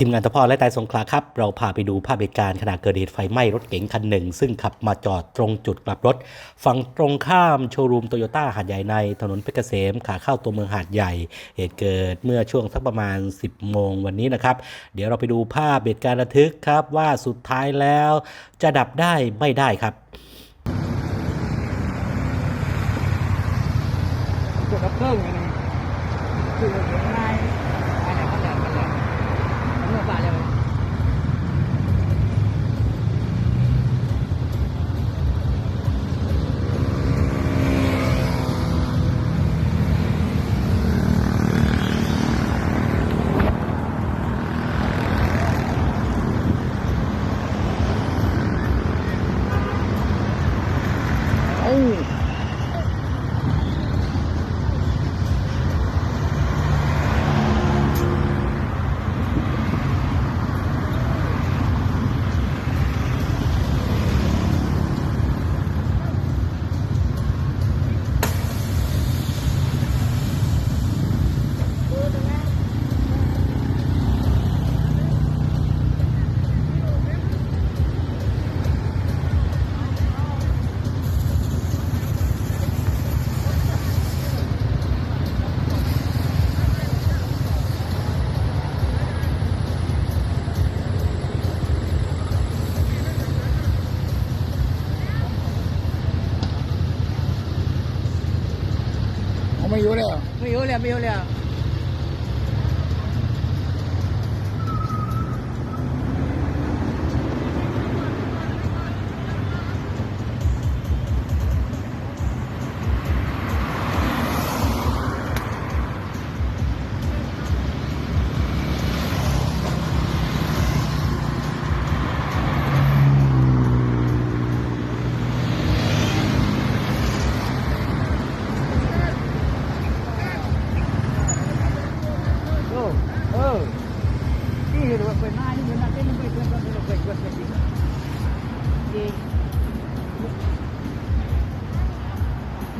ทีมงานทพอและไตรสงขลาครับ เราพาไปดูภาพเหตุการณ์ขณะเกิดเหตุไฟไหม้รถเก๋งคันหนึ่ง ซึ่งขับมาจอดตรงจุดกลับรถ ฝั่งตรงข้ามโชว์รูมโตโยต้าหาดใหญ่ในถนนเพชรเกษมขาเข้าตัวเมืองหาดใหญ่ เหตุเกิดเมื่อช่วงสักประมาณ 10 โมงวันนี้นะครับ เดี๋ยวเราไปดูภาพเหตุการณ์ระทึกครับว่าสุดท้ายแล้วจะดับได้ไม่ได้ครับจุดดับเพลิงอันนี้คือเห็นนายนายไหนก็แหลมกันแหลมเมื่อบาทเลย โอ้เขาไม่อยู่แล้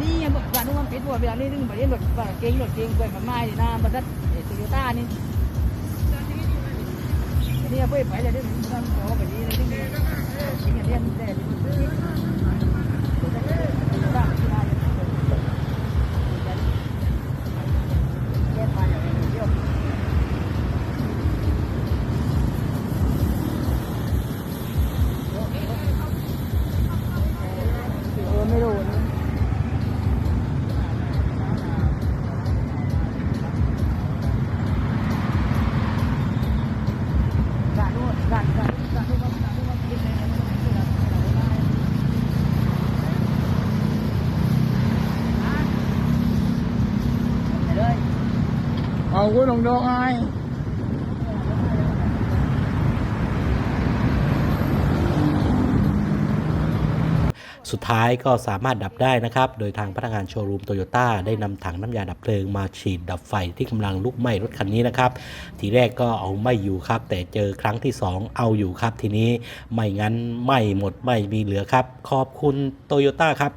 นี่ยังบอกว่านุ่มปิดว่าเวลานี้นึงมาเรียนแบบเก่งหลดเก่งเปิดมาไม้หน้าบรรทัดโตโยต้านี่นี่ไปไปเลยนี่มันขอไปนี่เลยนี่นี่เรียนไาคุณลงดอกไอสุดท้ายก็สามารถดับได้นะครับ โดยทางพนักงานโชว์รูมโตโยต้าได้นำถังน้ำยาดับเพลิงมาฉีดดับไฟที่กำลังลุกไหม้รถคันนี้นะครับ ทีแรกก็เอาไม่อยู่ครับ แต่เจอครั้งที่ 2 เอาอยู่ครับ ทีนี้ไม่งั้นไหม่หมดไม่มีเหลือครับ ขอบคุณโตโยต้าครับ